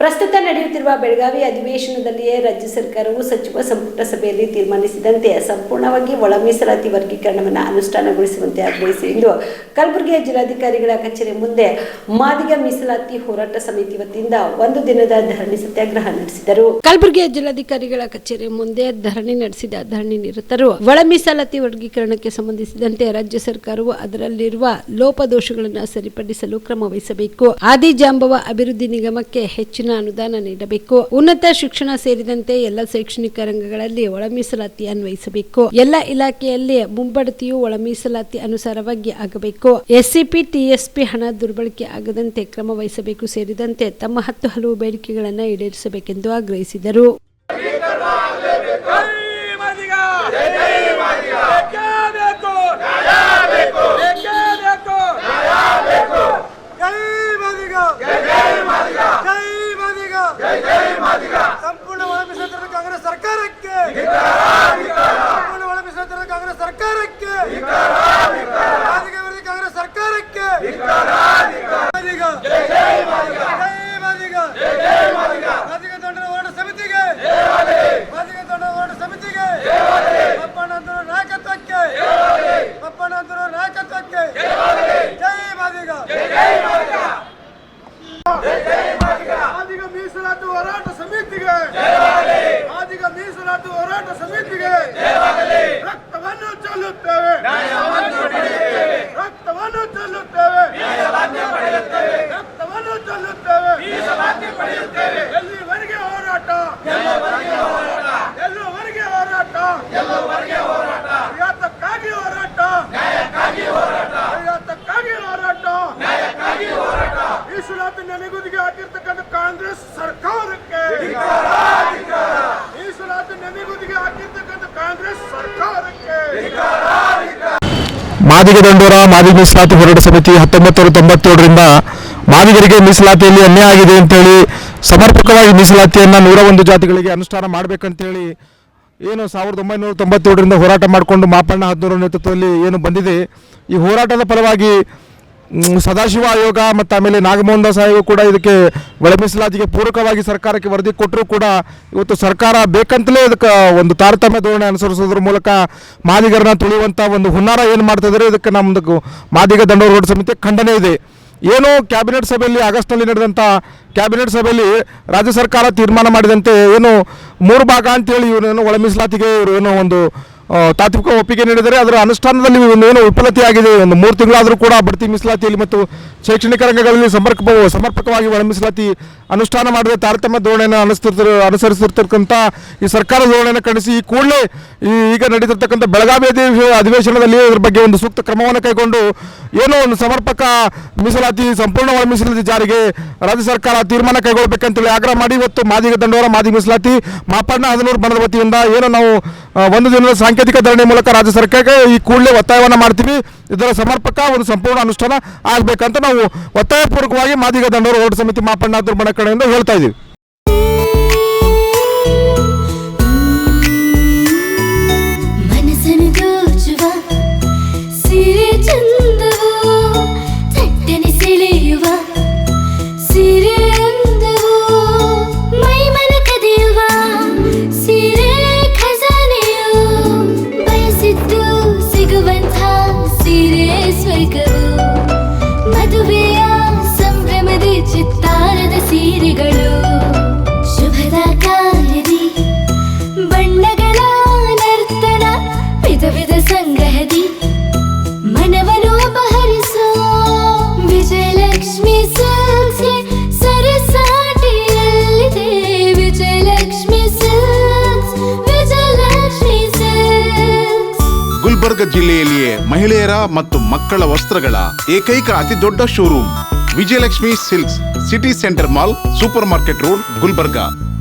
ಪ್ರಸ್ತುತ ನಡೆಯುತ್ತಿರುವ ಬೆಳಗಾವಿ ಅಧಿವೇಶನದಲ್ಲಿಯೇ ರಾಜ್ಯ ಸರ್ಕಾರವು ಸಚಿವ ಸಂಪುಟ ಸಭೆಯಲ್ಲಿ ತೀರ್ಮಾನಿಸಿದಂತೆ ಸಂಪೂರ್ಣವಾಗಿ ಒಳ ಮೀಸಲಾತಿ ವರ್ಗೀಕರಣವನ್ನು ಅನುಷ್ಠಾನಗೊಳಿಸುವಂತೆ ಆಗ್ರಹಿಸಿ ಎಂದು ಕಲಬುರಗಿಯ ಜಿಲ್ಲಾಧಿಕಾರಿಗಳ ಕಚೇರಿ ಮುಂದೆ ಮಾದಿಗ ಮೀಸಲಾತಿ ಹೋರಾಟ ಸಮಿತಿ ವತಿಯಿಂದ ಒಂದು ದಿನದ ಧರಣಿ ಸತ್ಯಾಗ್ರಹ ನಡೆಸಿದರು. ಕಲಬುರಗಿಯ ಜಿಲ್ಲಾಧಿಕಾರಿಗಳ ಕಚೇರಿ ಮುಂದೆ ಧರಣಿ ನಡೆಸಿದ ಧರಣಿ ನಿರತರು ಒಳ ಮೀಸಲಾತಿ ವರ್ಗೀಕರಣಕ್ಕೆ ಸಂಬಂಧಿಸಿದಂತೆ ರಾಜ್ಯ ಸರ್ಕಾರವು ಅದರಲ್ಲಿರುವ ಲೋಪದೋಷಗಳನ್ನು ಸರಿಪಡಿಸಲು ಕ್ರಮ ವಹಿಸಬೇಕು. ಆದಿಜಾಂಬವ ಅಭಿವೃದ್ಧಿ ನಿಗಮಕ್ಕೆ ಹೆಚ್ಚಿನ ಅನುದಾನ ನೀಡಬೇಕು. ಉನ್ನತ ಶಿಕ್ಷಣ ಸೇರಿದಂತೆ ಎಲ್ಲ ಶೈಕ್ಷಣಿಕ ರಂಗಗಳಲ್ಲಿ ಒಳ ಮೀಸಲಾತಿ ಅನ್ವಯಿಸಬೇಕು. ಎಲ್ಲ ಇಲಾಖೆಯಲ್ಲಿ ಮುಂಬಡ್ತಿಯು ಒಳ ಮೀಸಲಾತಿ ಅನುಸಾರವಾಗಿ ಆಗಬೇಕು. ಎಸ್ಸಿಪಿ, ಟಿಎಸ್ಪಿ ಹಣ ದುರ್ಬಳಕೆ ಆಗದಂತೆ ಕ್ರಮ ವಹಿಸಬೇಕು. ಸೇರಿದಂತೆ ತಮ್ಮ ಹತ್ತು ಹಲವು ಬೇಡಿಕೆಗಳನ್ನು ಈಡೇರಿಸಬೇಕೆಂದು ಆಗ್ರಹಿಸಿದರು ಜೈ ಮಾದಿಗ ಜೈ ಜೈ ಮಾದಿಗ ಬೇಕು ನ್ಯಾಯ ಬೇಕು ಬೇಕೇ ಬೇಕು ನ್ಯಾಯ ಬೇಕು ಜೈ ಮಾದಿಗ ಜೈ ಜೈ ಮಾದಿಗ ಜೈ ಮಾದಿಗ ಜೈ ಜೈ ಮಾದಿಗ ಸಂಪೂರ್ಣ ಒಳ ಮೀಸಲಾತಿ ಕಾಂಗ್ರೆಸ್ ಸರ್ಕಾರಕ್ಕೆ ಸಂಪೂರ್ಣ ಒಳ ಮೀಸಲಾತಿ ಕಾಂಗ್ರೆಸ್ ಸರ್ಕಾರಕ್ಕೆ ಮಾದಿಗ ವಿರೋಧಿ ಕಾಂಗ್ರೆಸ್ ಸರ್ಕಾರಕ್ಕೆ ಮಾದಿಗ ಜೈ ಜೈ ಮಾದಿಗ ಜೈ ಮಾದಿಗ ಜೈ ಜೈ ಮಾದಿಗ ಮಾದಿಗ ದಂಡನ ಹೋರಾಟ ಸಮಿತಿಗೆ ಮಾದಿಗ ದಂಡ ಹೋರಾಟ ಸಮಿತಿಗೆ ಪಪ್ಪಣ್ಣಂತರು ನಾಯಕತ್ವಕ್ಕೆ ಪಪ್ಪಣ್ಣಂತರು ನಾಯಕತ್ವಕ್ಕೆ ಜೈ ಮಾದಿಗ ಮಾದಿಗ ಮೀಸಲಾತಿ ಹೋರಾಟ ಸಮಿತಿಗೆ ಮಾದಿಗ ಮೀಸಲಾತಿ ಹೋರಾಟ ಸಮಿತಿಗೆ ರಕ್ತವನ್ನು ಚೆಲ್ಲುತ್ತೇವೆ. ರಕ್ತವನ್ನು ಚೆಲ್ಲುತ್ತೇವೆ. ರಕ್ತವನ್ನು ಚೆಲ್ಲುತ್ತೇವೆ. ಎಲ್ಲಿವರೆಗೆ ಹೋರಾಟ? ಎಲ್ಲುವರೆಗೆ ಹೋರಾಟ? ಯಾತಕ್ಕಾಗಿ ಹೋರಾಟ. ಯಾತಕ್ಕಾಗಿ ಹೋರಾಟ. ಮೀಸಲಾತಿ ನೆನೆಗುದಿಗೆ ಹಾಕಿರ್ತಕ್ಕಂಥ ಕಾಂಗ್ರೆಸ್ ಸರ್ಕಾರಕ್ಕೆ ಮೀಸಲಾತಿ ನೆನೆಗುದಿಗೆ ಹಾಕಿರ್ತಕ್ಕಂಥ ಕಾಂಗ್ರೆಸ್ ಸರ್ಕಾರಕ್ಕೆ ಮಾದಿಗ ದಂಡೋರ, ಮಾದಿಗ ಮೀಸಲಾತಿ ಹೋರಾಟ ಸಮಿತಿ ಹತ್ತೊಂಬತ್ತು ನೂರ ತೊಂಬತ್ತೇಳರಿಂದ ಮಾದಿಗರಿಗೆ ಮೀಸಲಾತಿಯಲ್ಲಿ ಅನ್ಯಾಯ ಆಗಿದೆ ಅಂತೇಳಿ ಸಮರ್ಪಕವಾಗಿ ಮೀಸಲಾತಿಯನ್ನು ನೂರ ಒಂದು ಜಾತಿಗಳಿಗೆ ಅನುಷ್ಠಾನ ಮಾಡಬೇಕಂತೇಳಿ ಏನು ಸಾವಿರದ ಒಂಬೈನೂರ ತೊಂಬತ್ತೇಳರಿಂದ ಹೋರಾಟ ಮಾಡಿಕೊಂಡು ಮಾಪಣ್ಣ ಹದಿನೂರ ನೇತೃತ್ವದಲ್ಲಿ ಏನು ಬಂದಿದೆ. ಈ ಹೋರಾಟದ ಫಲವಾಗಿ ಸದಾಶಿವ ಆಯೋಗ ಮತ್ತು ಆಮೇಲೆ ನಾಗಮೋಹನ್ ದಾಸ್ ಆಯೋಗ ಕೂಡ ಇದಕ್ಕೆ ಒಳ ಮೀಸಲಾತಿಗೆ ಪೂರಕವಾಗಿ ಸರ್ಕಾರಕ್ಕೆ ವರದಿ ಕೊಟ್ಟರೂ ಕೂಡ ಇವತ್ತು ಸರ್ಕಾರ ಬೇಕಂತಲೇ ಇದಕ್ಕೆ ಒಂದು ತಾರತಮ್ಯ ಧೋರಣೆ ಅನುಸರಿಸೋದ್ರ ಮೂಲಕ ಮಾದಿಗರನ್ನ ತುಳಿಯುವಂಥ ಒಂದು ಹುನ್ನಾರ ಏನು ಮಾಡ್ತಾ ಇದ್ದಾರೆ ಇದಕ್ಕೆ ನಮ್ಮದು ಮಾದಿಗ ದಂಡ ಹೋರಾಟ ಸಮಿತಿ ಖಂಡನೆ ಇದೆ. ಏನು ಕ್ಯಾಬಿನೆಟ್ ಸಭೆಯಲ್ಲಿ, ಆಗಸ್ಟ್ನಲ್ಲಿ ನಡೆದಂಥ ಕ್ಯಾಬಿನೆಟ್ ಸಭೆಯಲ್ಲಿ ರಾಜ್ಯ ಸರ್ಕಾರ ತೀರ್ಮಾನ ಮಾಡಿದಂತೆ ಏನು ಮೂರು ಭಾಗ ಅಂತೇಳಿ ಇವರೇನು ಒಳ ಮೀಸಲಾತಿಗೆ ಇವರು ಏನೋ ಒಂದು ತಾತ್ವಿಕ ಒಪ್ಪಿಗೆ ನೀಡಿದರೆ ಅದರ ಅನುಷ್ಠಾನದಲ್ಲಿ ಒಂದು ಏನು ವಿಫಲತೆಯಾಗಿದೆ ಒಂದು ಮೂರು ತಿಂಗಳಾದರೂ ಕೂಡ ಬಡ್ತಿ ಮೀಸಲಾತಿಯಲ್ಲಿ ಮತ್ತು ಶೈಕ್ಷಣಿಕ ರಂಗಗಳಲ್ಲಿ ಸಮರ್ಪಕ ಸಮರ್ಪಕವಾಗಿ ಒಳ ಮೀಸಲಾತಿ ಅನುಷ್ಠಾನ ಮಾಡಿದ ತಾರತಮ್ಯ ಧೋರಣೆಯನ್ನು ಅನುಸರಿಸ್ತಿರ್ ಅನುಸರಿಸಿರ್ತಕ್ಕಂಥ ಈ ಸರ್ಕಾರ ಧೋರಣೆಯನ್ನು ಖಂಡಿಸಿ ಈ ಕೂಡಲೇ ಈಗ ನಡೆದಿರ್ತಕ್ಕಂಥ ಬೆಳಗಾವಿ ಅಧಿವೇಶ- ಅಧಿವೇಶನದಲ್ಲಿ ಇದರ ಬಗ್ಗೆ ಒಂದು ಸೂಕ್ತ ಕ್ರಮವನ್ನು ಕೈಗೊಂಡು ಏನೋ ಒಂದು ಸಮರ್ಪಕ ಮೀಸಲಾತಿ, ಸಂಪೂರ್ಣ ಒಳ ಮೀಸಲಾತಿ ಜಾರಿಗೆ ರಾಜ್ಯ ಸರ್ಕಾರ ತೀರ್ಮಾನ ಕೈಗೊಳ್ಳಬೇಕಂತೇಳಿ ಆಗ್ರಹ ಮಾಡಿ. ಇವತ್ತು ಮಾದಿಗ ದಂಡೋರ ಮಾದಿಗ ಮೀಸಲಾತಿ ಮಾಪಣ್ಣ ಹದಿನೂರು ಬಣದ ವತಿಯಿಂದ ಏನು ನಾವು ಒಂದು ದಿನದ ಸಾಂಕೇತಿಕ ಧರಣಿ ಮೂಲಕ ರಾಜ್ಯ ಸರ್ಕಾರಕ್ಕೆ ಈ ಕೂಡಲೇ ಒತ್ತಾಯವನ್ನು ಮಾಡ್ತೀವಿ. ಇದರ ಸಮರ್ಪಕ ಒಂದು ಸಂಪೂರ್ಣ ಅನುಷ್ಠಾನ ಆಗಬೇಕಂತ ನಾವು ಒತ್ತಾಯಪೂರ್ವಕವಾಗಿ ಮಾದಿಗ ದಂಡವರು ಹೋರಾಟ ಸಮಿತಿ ಮಾಪಣ್ಣ ಹದಿನೂರು ಬಣ ಕಡೆಯಿಂದ ಹೇಳ್ತಾ ಇದ್ದೀವಿ. ವಿಧ ವಿಧ ಸಂಗ್ರಹದಿ ಮನವನ್ನು ಅಪಹರಿಸೋ ವಿಜಯಲಕ್ಷ್ಮಿ ಸಿಲ್ಕ್ಸ್ಗೆ ಸರಸಾಟಿಯಲ್ಲಿದೆ ವಿಜಯಲಕ್ಷ್ಮಿ ಸಿಲ್ಕ್ಸ್ ವಿಜಯಲಕ್ಷ್ಮಿ ಸಿಲ್ಕ್ಸ್ ಗುಲ್ಬರ್ಗ ಜಿಲ್ಲೆಯಲ್ಲಿಯೇ ಮಹಿಳೆಯರ ಮತ್ತು ಮಕ್ಕಳ ವಸ್ತ್ರಗಳ ಏಕೈಕ ಅತಿ ದೊಡ್ಡ showroom Vijayalakshmi Silks City Centre Mall Super Market Road Gulbarga